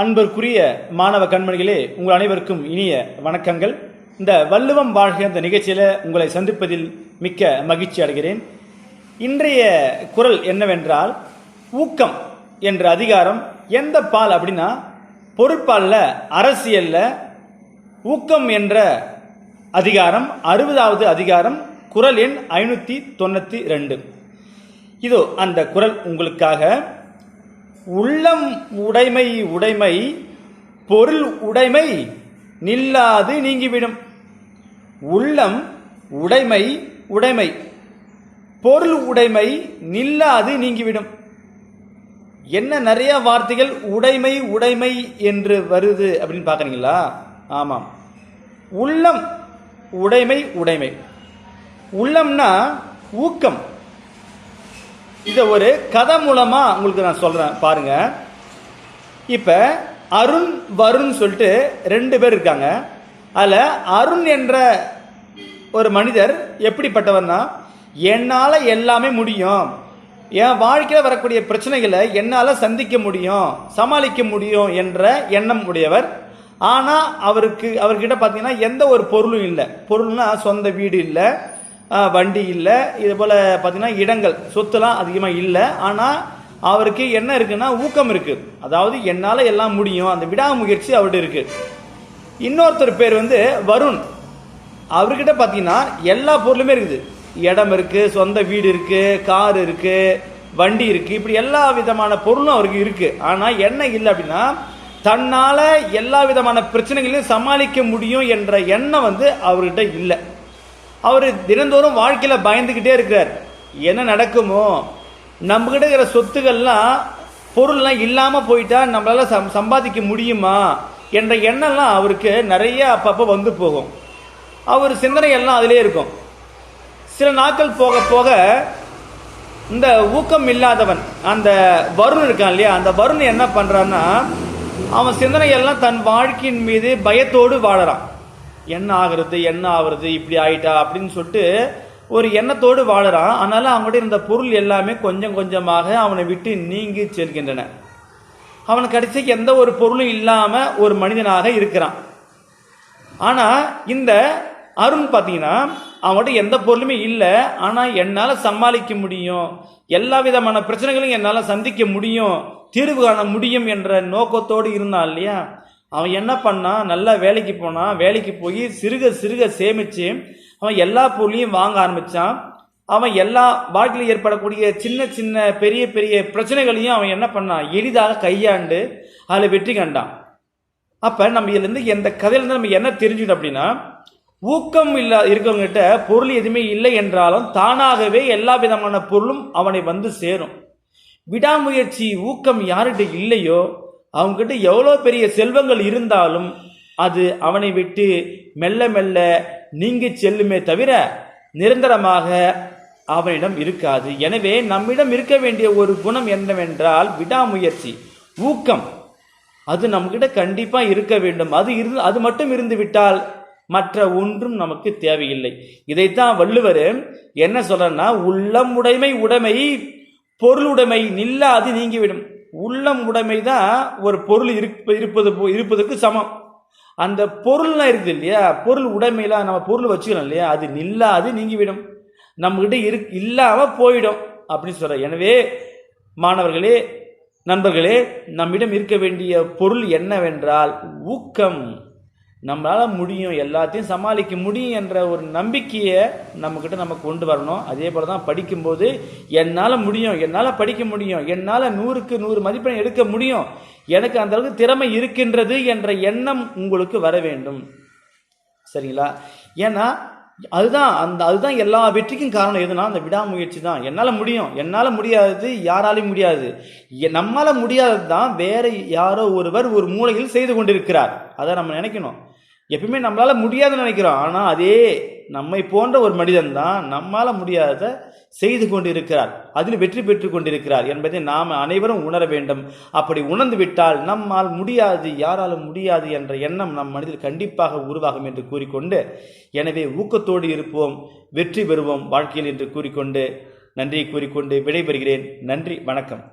அன்பிற்குரிய மாணவ கண்மணிகளே உங்கள் அனைவருக்கும் இனிய வணக்கங்கள். இந்த வள்ளுவம் வாழ்க இந்த நிகழ்ச்சியில் உங்களை சந்திப்பதில் மிக்க மகிழ்ச்சி அடைகிறேன். இன்றைய குரல் என்னவென்றால் ஊக்கம் என்ற அதிகாரம். எந்த பால் அப்படின்னா பொருட்பாலில் அரசியலில். ஊக்கம் என்ற அதிகாரம் அறுபதாவது அதிகாரம் குரல் எண் ஐநூற்றி தொண்ணூற்றி ரெண்டு. இதோ அந்த குரல் உங்களுக்காக. உள்ளம் உடைமை உடைமை பொருள் உடைமை நில்லாது நீங்கிவிடும். உள்ளம் உடைமை உடைமை பொருள் உடைமை நில்லாது நீங்கிவிடும். என்ன நிறைய வார்த்தைகள் உடைமை உடைமை என்று வருது அப்படின்னு பார்க்குறீங்களா? ஆமாம். உள்ளம் உடைமை உடைமை. உள்ளம்னா ஊக்கம். இதை ஒரு கதை மூலமாக உங்களுக்கு நான் சொல்கிறேன் பாருங்க. இப்போ அருண் வருண் சொல்லிட்டு ரெண்டு பேர் இருக்காங்க. அதில் அருண் என்ற ஒரு மனிதர் எப்படிப்பட்டவர்னா என்னால் எல்லாமே முடியும். என் வாழ்க்கையில் வரக்கூடிய பிரச்சனைகளை என்னால் சந்திக்க முடியும் சமாளிக்க முடியும் என்ற எண்ணம் உடையவர். ஆனால் அவருக்கு அவர்கிட்ட பார்த்தீங்கன்னா எந்த ஒரு பொருளும் இல்லை. பொருள்னா சொந்த வீடு இல்லை. வண்டி இல்லை. இது போல் பார்த்திங்கன்னா இடங்கள் சொத்துலாம் அதிகமாக இல்லை. ஆனால் அவருக்கு என்ன இருக்குன்னா ஊக்கம் இருக்குது அதாவது என்னால் எல்லாம் முடியும். அந்த விடாமுயற்சி அவர்கிட்ட இருக்குது இன்னொருத்தர் பேர் வந்து வருண். அவர்கிட்ட பார்த்தீங்கன்னா எல்லா பொருளுமே இருக்குது. இடம் இருக்குது சொந்த வீடு இருக்குது கார் இருக்குது வண்டி இருக்குது இப்படி எல்லா விதமான பொருளும் அவருக்கு இருக்குது ஆனால் என்ன இல்லை அப்படின்னா தன்னால் எல்லா விதமான பிரச்சனைகளையும் சமாளிக்க முடியும் என்ற எண்ணம் வந்து அவர்கிட்ட இல்லை. அவர் தினந்தோறும் வாழ்க்கையில் பயந்துக்கிட்டே இருக்கிறார். என்ன நடக்குமோ? நம்மகிட்ட இருக்கிற சொத்துக்கள்லாம் பொருள்லாம் இல்லாமல் போயிட்டா நம்மளால் சம் சம்பாதிக்க முடியுமா? என்ற எண்ணம்லாம் அவருக்கு நிறைய அப்பப்போ வந்து போகும். அவர் சிந்தனை எல்லாம் அதிலே இருக்கும். சில நாட்கள் போக போக இந்த ஊக்கம் இல்லாதவன் அந்த வருண் இருக்கான் இல்லையா? அந்த வருண் என்ன பண்ணுறான்னா அவன் சிந்தனையெல்லாம் தன் வாழ்க்கையின் மீது பயத்தோடு வாழறான். என்ன ஆகிறது என்ன ஆகுறது இப்படி ஆயிட்டா அப்படின்னு சொல்லிட்டு ஒரு எண்ணத்தோடு வாழறான். அதனால அவங்ககிட்ட இருந்த பொருள் எல்லாமே கொஞ்சம் கொஞ்சமாக அவனை விட்டு நீங்கி செல்கின்றன. அவன் கடைசிக்கு எந்த ஒரு பொருளும் இல்லாமல் ஒரு மனிதனாக இருக்கிறான். ஆனால் இந்த அருண் பார்த்தீங்கன்னா அவன்கிட்ட எந்த பொருளுமே இல்லை. ஆனால் என்னால் சமாளிக்க முடியும். எல்லா விதமான பிரச்சனைகளையும் என்னால் சந்திக்க முடியும். தீர்வு காண முடியும் என்ற நோக்கத்தோடு இருந்தான் இல்லையா? அவன் என்ன பண்ணான் நல்லா வேலைக்கு போனான் வேலைக்கு போய் சிறுக சிறுக சேமித்து அவன் எல்லா பொருளையும் வாங்க ஆரம்பிச்சான். அவன் எல்லா வாழ்க்கையில் ஏற்படக்கூடிய சின்ன சின்ன பெரிய பெரிய பிரச்சனைகளையும் அவன் என்ன பண்ணான் எளிதாக கையாண்டு அதில் வெற்றி கண்டான். அப்போ நம்ம இதுலேருந்து எந்த கதையிலேருந்து நம்ம என்ன தெரிஞ்சுக்கணும் அப்படின்னா ஊக்கம் இல்லா இருக்கவங்ககிட்ட பொருள் எதுவுமே இல்லை என்றாலும் தானாகவே எல்லா விதமான பொருளும் அவனை வந்து சேரும். விடாமுயற்சி ஊக்கம் யார்கிட்ட இல்லையோ அவங்ககிட்ட எவ்வளோ பெரிய செல்வங்கள் இருந்தாலும் அது அவனை விட்டு மெல்ல மெல்ல நீங்கி செல்லுமே தவிர நிரந்தரமாக அவனிடம் இருக்காது. எனவே நம்மிடம் இருக்க வேண்டிய ஒரு குணம் என்னவென்றால் விடாமுயற்சி ஊக்கம். அது நம்மகிட்ட கண்டிப்பாக இருக்க வேண்டும். அது இருந்து அது மட்டும் இருந்து விட்டால் மற்ற ஒன்றும் நமக்கு தேவையில்லை. இதைத்தான் வள்ளுவர் என்ன சொல்றன்னா உள்ளம் உடைமை உடைமை பொருளுடைமை நில்லாது நீங்கிவிடும். உள்ளம் உடைமை தான் ஒரு பொருள் இருப்ப இருப்பது இருப்பதுக்கு இருப்பதற்கு சமம். அந்த பொருள்லாம் இருக்குது இல்லையா? பொருள் உடைமையெல்லாம் நம்ம பொருள் வச்சுக்கலாம் இல்லையா? அது நில்லாது நீங்கிவிடும். நம்மகிட்ட இரு இல்லாமல் போயிடும் அப்படின்னு சொல்ற எனவே மாணவர்களே நண்பர்களே நம்மிடம் இருக்க வேண்டிய பொருள் என்னவென்றால் ஊக்கம். நம்மளால் முடியும் எல்லாத்தையும் சமாளிக்க முடியும் என்ற ஒரு நம்பிக்கையை நம்மக்கிட்ட நம்ம கொண்டு வரணும். அதே போல் தான் படிக்கும்போது என்னால் முடியும் என்னால் படிக்க முடியும் என்னால் நூறுக்கு நூறு மதிப்பெண் எடுக்க முடியும் எனக்கு அந்த அளவுக்கு திறமை இருக்கின்றது என்ற எண்ணம் உங்களுக்கு வர வேண்டும். சரிங்களா? ஏன்னா அதுதான் அந்த அதுதான் எல்லா வெற்றிக்கும் காரணம் எதுனா அந்த விடாமுயற்சி தான். என்னால் முடியும் என்னால் முடியாதது யாராலையும் முடியாது. எ- முடியாதது தான் வேற யாரோ ஒருவர் ஒரு மூலையில் செய்து கொண்டிருக்கிறார். அதை நம்ம நினைக்கணும். எப்பயுமே நம்மளால் முடியாதுன்னு நினைக்கிறோம். ஆனால் அதே நம்மை போன்ற ஒரு மனிதன் தான் நம்மால் முடியாததை செய்து கொண்டிருக்கிறார். அதில் வெற்றி பெற்று கொண்டிருக்கிறார் என்பதை நாம் அனைவரும் உணர வேண்டும். அப்படி உணர்ந்து விட்டால் நம்மால் முடியாது யாராலும் முடியாது என்ற எண்ணம் நம் மனதில் கண்டிப்பாக உருவாகும் என்று கூறிக்கொண்டு எனவே ஊக்கத்தோடு இருப்போம் வெற்றி பெறுவோம் வாழ்க்கையில் என்று கூறிக்கொண்டு நன்றியை கூறிக்கொண்டு விடைபெறுகிறேன். நன்றி வணக்கம்.